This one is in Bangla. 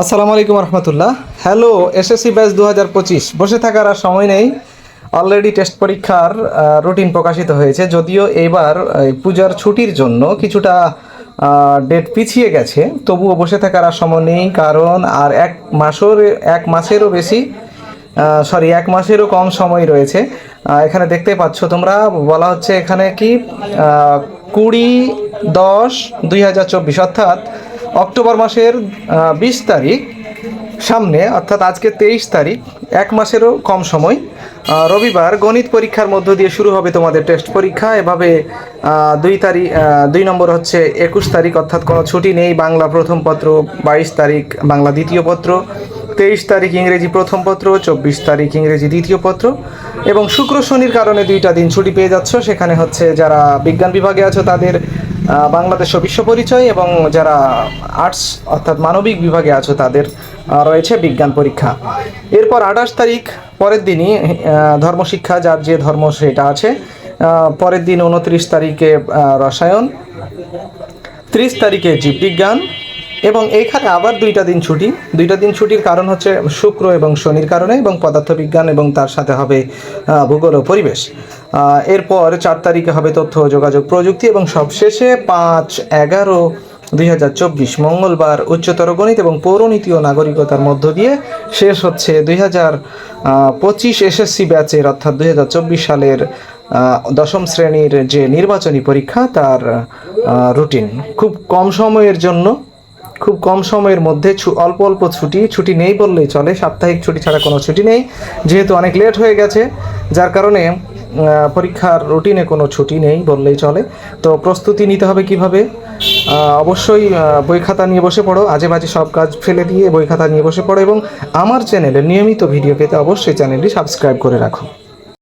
আসসালামু আলাইকুম রহমতুল্লাহ। হ্যালো এসএসসি ব্যাচ দু হাজার পঁচিশ। বসে থাকার আর সময় নেই। অলরেডি টেস্ট পরীক্ষার রুটিন প্রকাশিত হয়েছে। যদিও এবার এই পূজার ছুটির জন্য কিছুটা ডেট পিছিয়ে গেছে। তবুও বসে থাকার আর সময় নেই, কারণ আর এক মাসের, এক মাসেরও বেশি সরি এক মাসেরও কম সময় রয়েছে। এখানে দেখতে পাচ্ছ তোমরা, বলা হচ্ছে এখানে কি কুড়ি দশ দুই হাজার চব্বিশ, অর্থাৎ অক্টোবর মাসের বিশ তারিখ সামনে, অর্থাৎ আজকে তেইশ তারিখ, এক মাসেরও কম সময়। রবিবার গণিত পরীক্ষার মধ্য দিয়ে শুরু হবে তোমাদের টেস্ট পরীক্ষা। এভাবে দুই তারিখ দুই নম্বর হচ্ছে একুশ তারিখ, অর্থাৎ কোনো ছুটি নেই। বাংলা প্রথম পত্র, বাইশ তারিখ, বাংলা দ্বিতীয় পত্র। তেইশ তারিখ ইংরেজি প্রথম পত্র, চব্বিশ তারিখ ইংরেজি দ্বিতীয় পত্র। এবং শুক্র শনির কারণে দুইটা দিন ছুটি পেয়ে যাচ্ছ। সেখানে হচ্ছে যারা বিজ্ঞান বিভাগে আছো, তাদের বাংলাদেশ বিশ্ব পরিচয় এবং যারা আর্টস অর্থাৎ মানবিক বিভাগে আছো তাদের রয়েছে বিজ্ঞান পরীক্ষা। এরপর আঠাশ তারিখ, পরের দিনই ধর্মশিক্ষা, যার যে ধর্ম সেটা আছে পরের দিন উনত্রিশ তারিখে রসায়ন, ত্রিশ তারিখে জীববিজ্ঞান এবং এইখানে আবার দুইটা দিন ছুটি। দুইটা দিন ছুটির কারণ হচ্ছে শুক্র এবং শনির কারণে এবং পদার্থবিজ্ঞান এবং তার সাথে হবে ভূগোল ও পরিবেশ। এরপর চার তারিখে হবে তথ্য যোগাযোগ প্রযুক্তি এবং সবশেষে পাঁচ এগারো দুই হাজার চব্বিশ মঙ্গলবার উচ্চতর গণিত এবং পৌরনীতি ও নাগরিকতার মধ্য দিয়ে শেষ হচ্ছে দুই হাজার পঁচিশ এসএসসি ব্যাচের অর্থাৎ দুই হাজার চব্বিশ সালের দশম শ্রেণির যে নির্বাচনী পরীক্ষা, তার রুটিন। খুব কম সময়ের জন্য খুব কম সময়ের মধ্যে অল্প অল্প ছুটি ছুটি নেই বললেই চলে। সাপ্তাহিক ছুটি ছাড়া কোনো ছুটি নেই। যেহেতু অনেক লেট হয়ে গেছে, যার কারণে পরীক্ষার রুটিনে কোনো ছুটি নেই বললেই চলে। তো প্রস্তুতি নিতে হবে কীভাবে? অবশ্যই বই খাতা নিয়ে বসে পড়ো আজে বাজে সব কাজ ফেলে দিয়ে বই খাতা নিয়ে বসে পড়ো এবং আমার চ্যানেলে নিয়মিত ভিডিও পেতে অবশ্যই চ্যানেলটি সাবস্ক্রাইব করে রাখো।